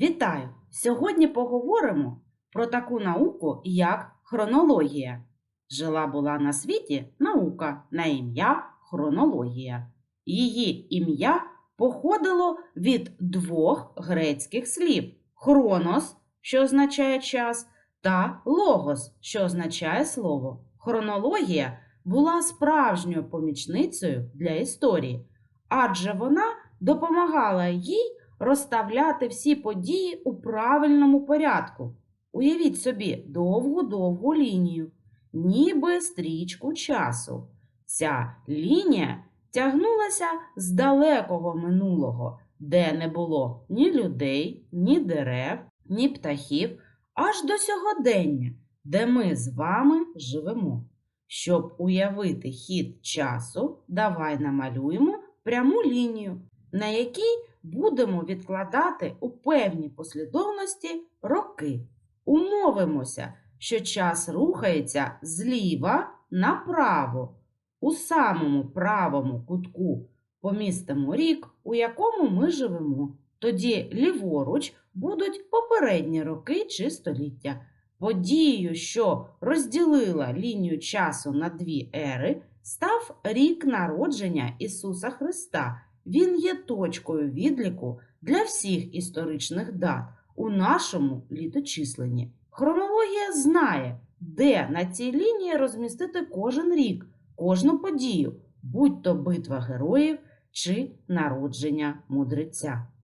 Вітаю! Сьогодні поговоримо про таку науку, як хронологія. Жила була на світі наука на ім'я хронологія. Її ім'я походило від двох грецьких слів: хронос, що означає час, та логос, що означає слово. Хронологія була справжньою помічницею для історії, адже вона допомагала їй розставляти всі події у правильному порядку. Уявіть собі довгу-довгу лінію, ніби стрічку часу. Ця лінія тягнулася з далекого минулого, де не було ні людей, ні дерев, ні птахів, аж до сьогодення, де ми з вами живемо. Щоб уявити хід часу, давай намалюємо пряму лінію, на якій будемо відкладати у певній послідовності роки. Умовимося, що час рухається зліва направо. У самому правому кутку помістимо рік, у якому ми живемо. Тоді ліворуч будуть попередні роки чи століття. Подією, що розділила лінію часу на дві ери, став рік народження Ісуса Христа. Він є точкою відліку для всіх історичних дат у нашому літочисленні. Хронологія знає, де на цій лінії розмістити кожен рік, кожну подію, будь то битва героїв чи народження мудреця.